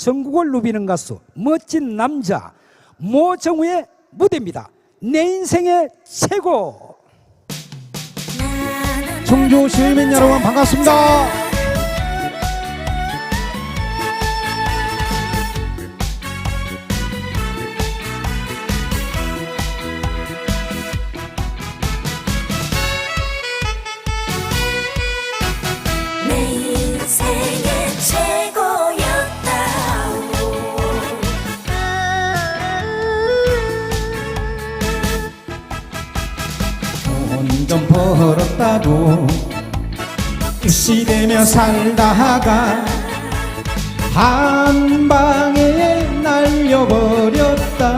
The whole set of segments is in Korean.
전국을 누비는 가수 멋진 남자 모정우의 무대입니다. 내 인생의 최고. 청주 시민 여러분 반갑습니다. 좀 벌었다고. 으시대며 살다가 한 방에 날려버렸다.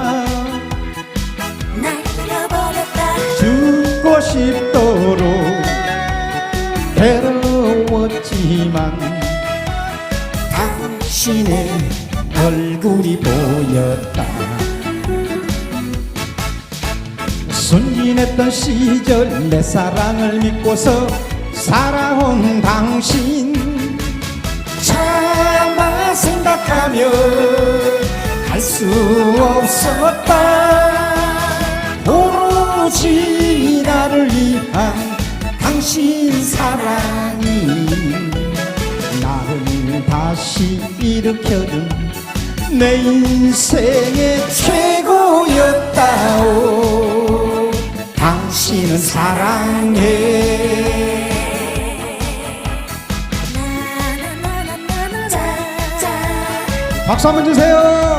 날려버렸다. 죽고 싶도록 괴로웠지만 당신의 얼굴이 보였다 순진했던 시절 내 사랑을 믿고서 살아온 당신. 차마 생각하며 할 수 없었다. 오로지 나를 위한 당신 사랑이 나를 다시 일으켜준 내 인생의 최고였다 사랑해. 박수 한번 주세요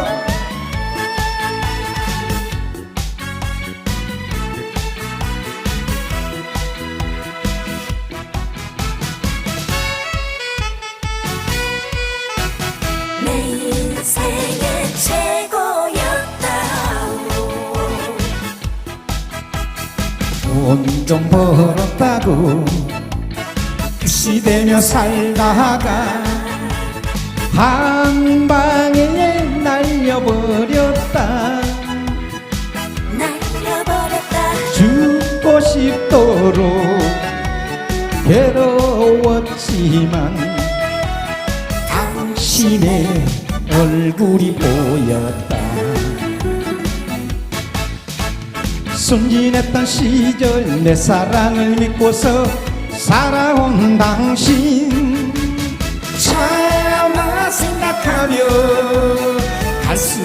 돈 좀 벌었다고 시대며 살다가 한 방에 날려버렸다. 날려버렸다. 죽고 싶도록 괴로웠지만 당신의 얼굴이 보였다 순진했던 시절 내 사랑을 믿고서 살아온 당신. 차마 생각하며 할 수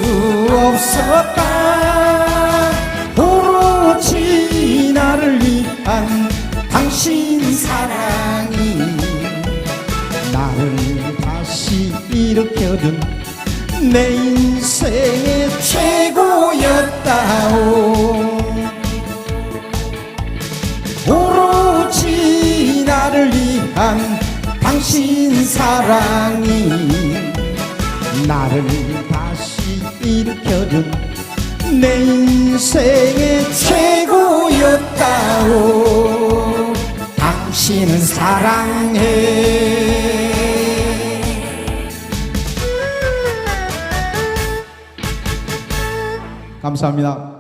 없었다. 오로지 나를 위한 당신 사랑이 나를 다시 일으켜준 내 인생의 한 당신 사랑이 나를 다시 일으켜준 내 인생의 최고였다오 당신은 사랑해 감사합니다.